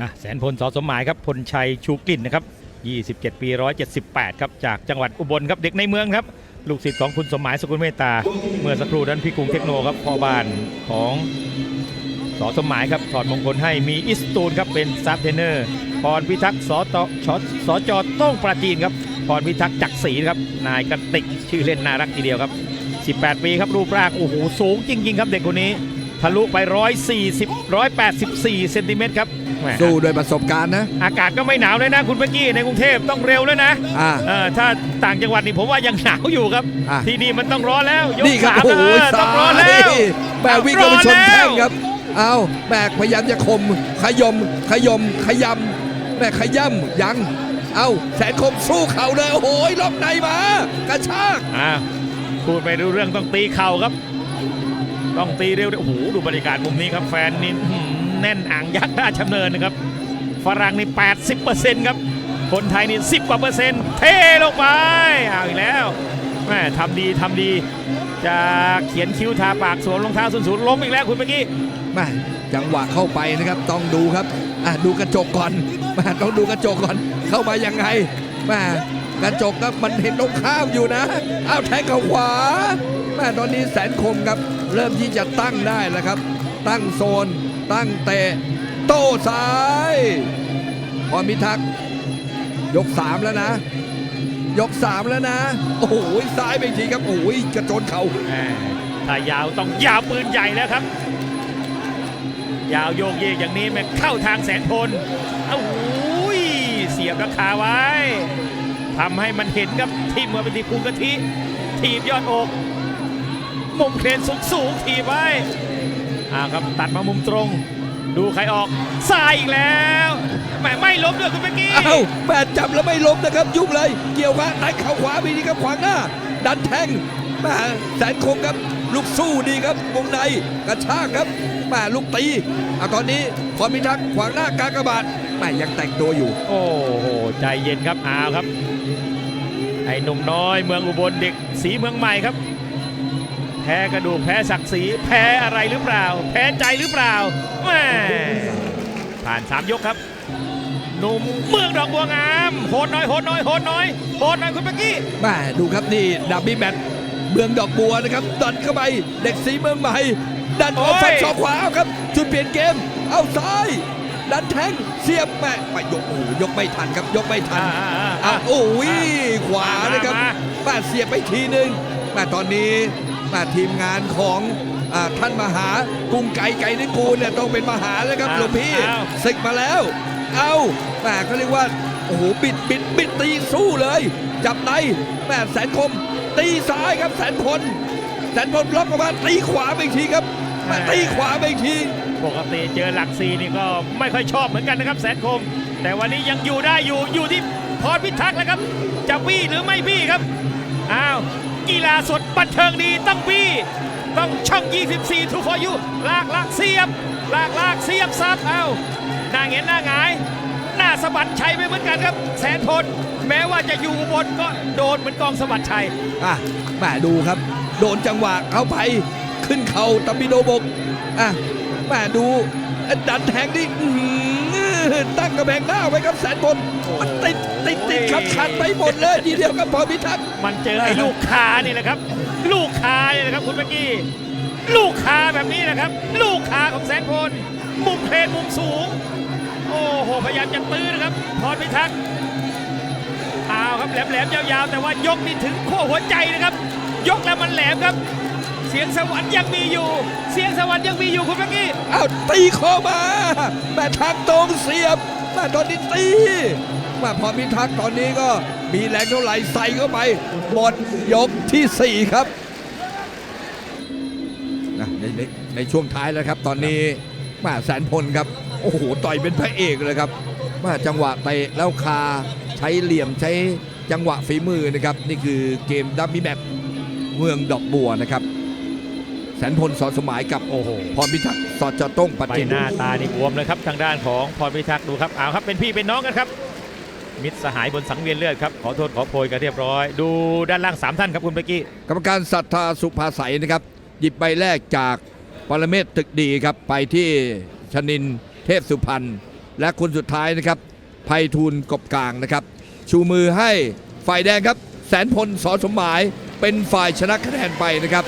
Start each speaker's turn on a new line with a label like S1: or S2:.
S1: อะแสนพลสอสมหมายครับพลชัยชูกลิ่นนะครับ 27 ปี 178 ครับ จากจังหวัดอุบลครับเด็กในเมืองครับ ลูกศิษย์ของคุณสมหมายสกุลเมตตา เมื่อสักครู่นั้นพี่กรุงเทคโนครับพ่อบ้านของสอสมหมายครับถอดมงคลให้มีอิสตูนครับเป็นซับเทนเนอร์พรพิทักษ์สตชสจโต้งปราจีนครับพรพิทักษ์จักรศรีครับนายกติกชื่อเล่นน่ารักทีเดียวครับ 18 ปีครับรูปร่างโอ้โหสูงจริงๆครับเด็กคนนี้ ทะลุไป 140 184เซนติเมตรครับ แหม
S2: สู้โดวยประสบการณ์นะ
S1: อากาศก็ไม่หนาวเลยนะคุณเมื่อกี้ในกรุงเทพต้องเร็วแล้วนะ
S2: อ่า
S1: เออถ้าต่างจังหวัดนี่ผมว่ายังหนาวอยู่ครับ
S2: อะ
S1: ที่นี่มันต้องร้อนแล้วยก
S2: นี่ครับ
S1: สาม
S2: โอ้โห
S1: แล้วเออต้องร้อนแล้ว
S2: แบกวิ่งเข้าไปชนแท่งครับ เอาแบกพยายามจะคมขยมขยมขยำแบกขย่ำยัง เอาแสนคมสู้เข่าเลยโอ้โหล็อกในมากระชาก
S1: อ่าพูดไม่รู้เรื่องต้องตีเข่าครับ ต้องตีเร็วๆโอ้โหดูบรรยากาศมุมนี้ครับแฟนนี่อื้อหือ แน่นอ่างยักษ์ราชดำเนินนะครับฝรั่งนี่ 80%ครับ คนไทยนี่ 10 กว่าเปอร์เซ็นต์ เทลงไปเอาอีกแล้วแม่ทำดีทำดี จะเขียนคิ้วทาปากสวมรองเท้าส้นสูงล้มอีกแล้วคุณเมื่อกี้
S2: แม่จังหวะเข้าไปนะครับ ต้องดูครับอะดูกระจกก่อนแม่ต้องดูกระจกก่อน เข้ามายังไงแม่กระจกครับมันเห็นตรงข้ามอยู่นะเอาแทงเข้าขวาแม่ตอนนี้แสนคมครับ เริ่มที่จะตั้งได้แล้วครับ ตั้งโซน ตั้งเตะ โต้ซ้าย พรพิทักษ์ยกสามแล้วนะ ยกสามแล้วนะ โอ้โหซ้ายไปทีครับ โอ้ยกระโจนเขา
S1: แหม่ถ้ายาวต้องยาวปืนใหญ่แล้วครับ ยาวโยกเยกอย่างนี้แม่งเข้าทางแสนพลเอ้าหูยเสียบราคาไว้ทำให้มันเห็นครับทีมเมื่อเป็นทีพุงกะทิ ทีบยอดอกมุมเครนสูงสูงทีบไว้ อ่าครับตัดมามุมตรง ดูใครออกซ้ายอีกแล้วแหมไม่ล้มด้วยคุณเมื่อกี้
S2: เอ้าแปดจับแล้วไม่ล้มนะครับ ยุ่งเลย เกี่ยวขาตัดเข่าขวาไปดีครับขวางหน้า ดันแทงแมาแสนคมครับ ลูกสู้ดีครับวงในกระชากครับแมาลูกตีอะตอนนี้พรพิทักษ์ขวางหน้ากากบาทแมายังแต่งตัวอยู่
S1: โอ้โห ใจเย็นครับอ้าวครับ ไอ้หนุ่มน้อยเมืองอุบลเด็กสีเมืองใหม่ครับ แพ้กระดูกแพ้ศักดิ์ศรีแพ้อะไรหรือเปล่า แพ้ใจหรือเปล่าแม่ผ่านสามยกครับหนุ่มเมืองดอกบัวงามโหดหน่อยโหดหน่อยโหดหน่อยโหดหน่อยคุณเมื่อกี้
S2: แม่ดูครับนี่ดับบี้แมตช์เมืองดอกบัวนะครับดันเข้าไปเด็กสีเมืองใหม่ดันเอา
S1: โอ้ย
S2: ฟันศอกขวาเอาครับจุดเปลี่ยนเกม เอาซ้าย ดันแทงเสียบแม่ไม่ยกโอ้โหยกไม่ทันครับยกไม่ทัน
S1: อ่าอ่า
S2: อะ
S1: อ่า
S2: โอ้ยขวานะครับ
S1: มา
S2: แม่เสียบไปทีหนึ่งแม่ตอนนี้ แม่ทีมงานของอ่าท่านมหากรุงไก่ไก่นิกูลเนี่ยต้องเป็นมหาแล้วครับหลวงพี่ศึกมาแล้ว เอาแม่เขาเรียกว่าโอ้โหบิดบิดบิดตีสู้เลย จับในแม่แสนคม ตีซ้ายครับแสนพลแสนพลล็อกออกมาตีขวาไปอีกทีครับแม่ตีขวาไปอีกที
S1: ปกติเจอหลักซีนี่ก็ไม่ค่อยชอบเหมือนกันนะครับแสนคม แต่วันนี้ยังอยู่ได้อยู่อยู่ที่พรพิทักษ์แล้วครับ จะบี้หรือไม่บี้ครับอ้าว กีฬาสดบันเทิงดีต้องบี้ต้องช่อง 24ทูฟอยูลากลากเสียบ ลากลากเสียบซับเอาหน้าเงนหน้าหงายหน้าสะบัดชัยไปเหมือนกันครับ แสนพลแม้ว่าจะอยู่บนก็โดนเหมือนกองสะบัดชัย
S2: อะแม่ดูครับ โดนจังหวะเข้าไปขึ้นเข่าตบิโดบกอะแม่ดูดันแทงนี่อื้อหือ ตั้งกระแพงหน้าไว้ครับแสนพลมันติดติดติดขัดขัดไปหมดเลยทีเดียวครับพอพิทักษ์
S1: มันเจอไอ้ลูกคานี่แหละครับ ลูกคานี่แหละครับคุณเมื่อกี้ลูกคาแบบนี้นะครับ ลูกคาของแสนพลมุมเพลนมุมสูง โอ้โหพยายามจะตื้อนะครับพรพิทักษ์เอาครับแหลมๆยาวๆ แต่ว่ายกนี่ถึงขั้วหัวใจนะครับ ยกแล้วมันแหลมครับเสียงสวรรค์ยังมีอยู่ เสียงสวรรค์ยังมีอยู่คุณเมื่อกี้
S2: อ้าวตีคอมาแม่ทางตรงเสียบแม่ตอนนี้ตีมาพอพิทักษ์ตอนนี้ก็มีแรงเท่าไหร่ใส่เข้าไปหมดยกที่ 4 ครับนะในในในช่วงท้ายแล้วครับ ตอนนี้มาแสนพลครับ โอ้โหต่อยเป็นพระเอกเลยครับมาจังหวะเตะแล้วคาใช้เหลี่ยมใช้จังหวะฝีมือนะครับ นี่คือเกมดับบี้แมตช์เมืองดอกบัวนะครับ นพลสอนสมหมายกับ
S1: โอ้โห
S2: พรพิทักษ์สอดจอต้งปัจ
S1: ใบ
S2: จิน
S1: หน้าตานี่บวมเลยครับทางด้านของพรพิทักษ์ดูครับเอาครับเป็นพี่เป็นน้องกันครับ มิตรสหายบนสังเวียนเลือดครับขอโทษขอโพยกันเรียบร้อย ดูด้านล่างสามท่านครับคุณเบกกี้
S2: กรรมการศรัทธาสุภาใสนะครับ หยิบใบแรกจากปรเมศตึกดีครับ ไปที่ชนินเทพสุพรรณและคนสุดท้ายนะครับไพฑูรย์กบกลางนะครับ ชูมือให้ฝ่ายแดงครับ แสนพลสอสมหมายเป็นฝ่ายชนะคะแนนไปนะครับ